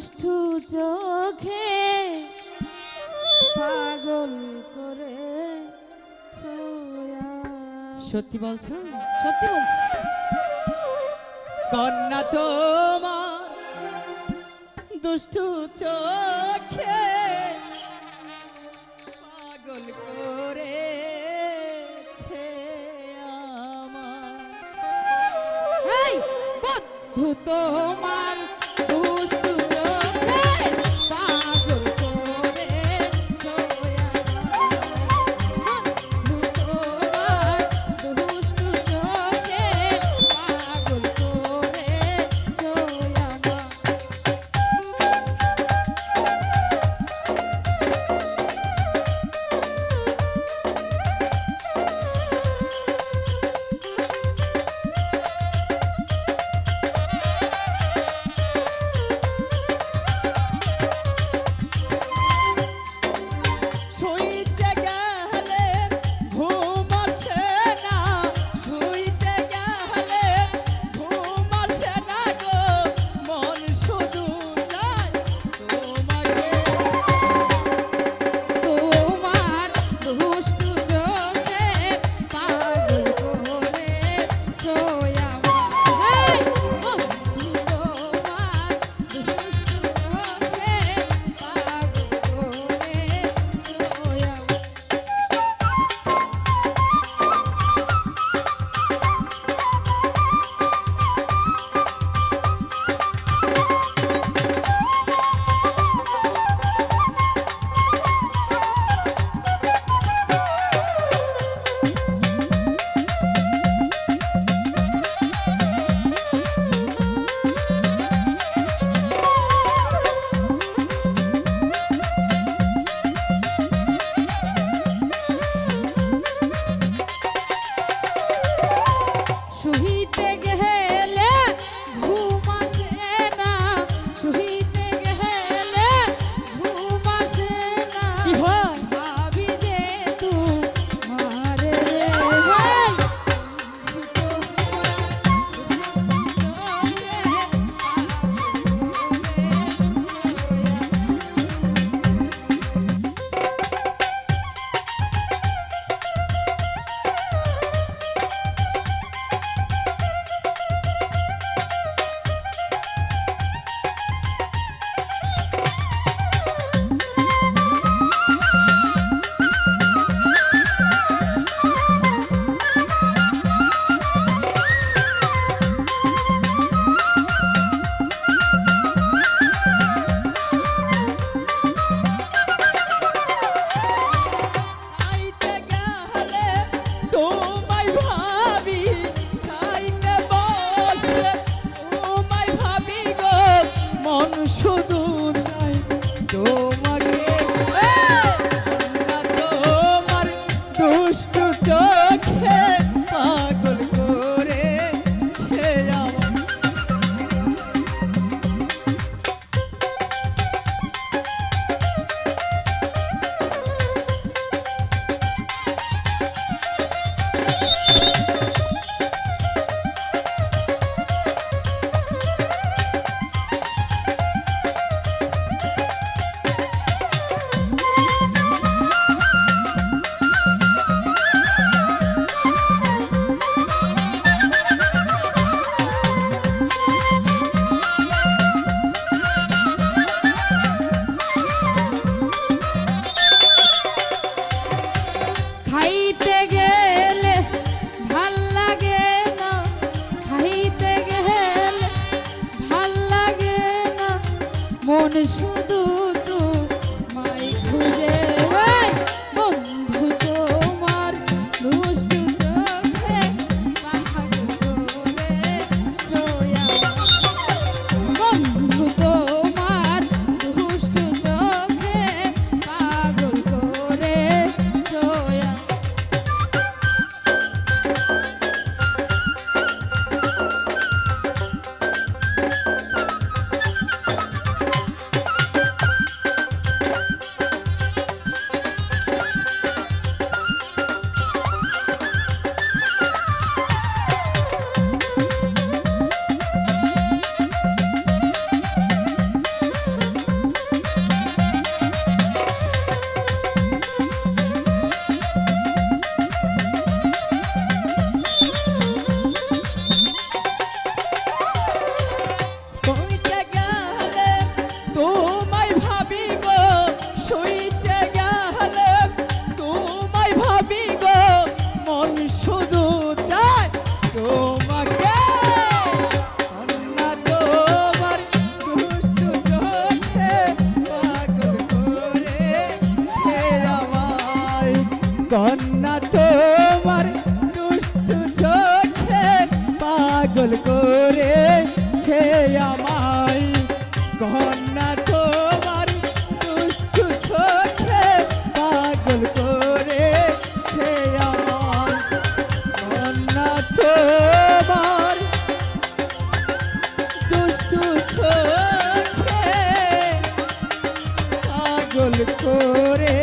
দুষ্টু চোখে পাগল করে ছোয়া। সত্যি বলছো? সত্যি বলছো। কন্যা তোমার দুষ্টু চোখে পাগল করে আমার। বন্ধু তোমার মন শুধু কন্যা তোমার দুষ্টু চোখে পাগল করে ছে আমায়। কন্যা তোমার দুষ্টু চোখে পাগল করে ছে আমার কন্যা তোমার দুষ্টু চোখে পাগল করে